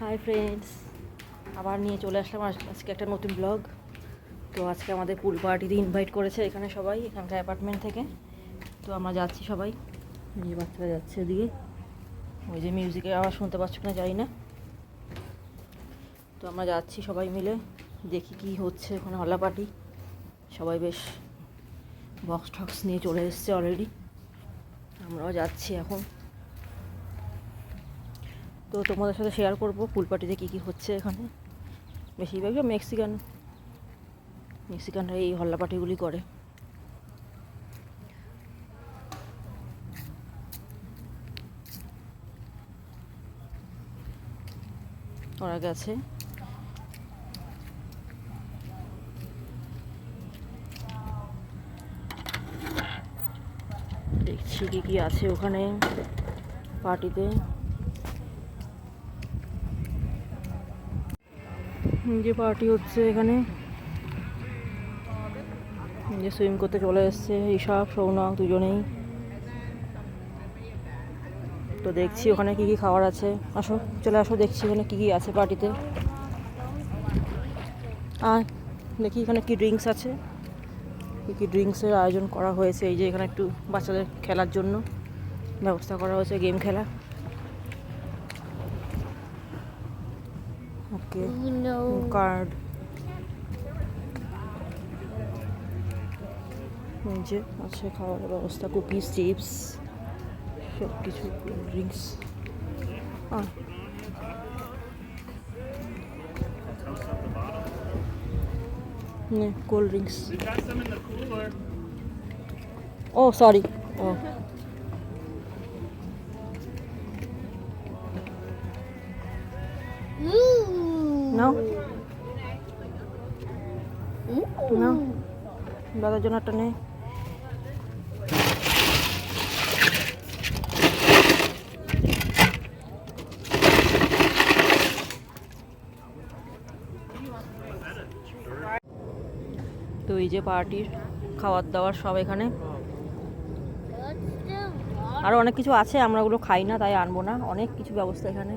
Hi friends আবার নিয়ে চলে আসলাম আজ- আজকে একটা নতুন ব্লগ তো আজকে আমাদের পুল পার্টিতে ইনভাইট করেছে এখানে সবাই, এখানকার অ্যাপার্টমেন্ট থেকে। তো আমরা যাচ্ছি সবাই। যে বাচ্চারা যাচ্ছে ওদিকে ওই যে মিউজিকের আওয়াজ শুনতে পাচ্ছ কিনা জানি না। তো আমরা যাচ্ছি সবাই মিলে, দেখি কি হচ্ছে ওখানে হল্লা পার্টি সবাই বেশ বক্স টক্স নিয়ে চলে এসছে অলরেডি আমরাও যাচ্ছি এখন। তো তোমাদের সাথে শেয়ার করব পুল পার্টিতে কী কী হচ্ছে এখানে। বেশিরভাগই মেক্সিকান মেক্সিকানরা এই হল্লা পার্টিগুলি করে। ওরা গেছে। দেখছি কি কি আছে ওখানে পার্টিতে যে পার্টি হচ্ছে এখানে। যে সুইম করতে চলে এসছে, ঋষভ, সৌনক দুজনেই। তো দেখছি ওখানে কি কি খাবার আছে। আসো, চলে আসো, দেখছি ওখানে কি কি আছে পার্টিতে। আর দেখি এখানে কি ড্রিঙ্কস আছে। কী কী ড্রিঙ্কসের আয়োজন করা হয়েছে, এই যে এখানে একটু বাচ্চাদের খেলার জন্য। ব্যবস্থা করা হয়েছে, গেম খেলা। ওকে No. কার্ড এই যে আছে খাওয়ার ব্যবস্থা কুকিজ চিপস সব কিছু drinks cold drinks We got some in the cooler. Oh sorry oh Ooh. নাও. নাও দাদার জন্য একটা নে তো এই যে পার্টির খাবার দাবার সব এখানে. আরও অনেক কিছু আছে আমরা ওগুলো খাই না তাই আনব না অনেক কিছু ব্যবস্থা এখানে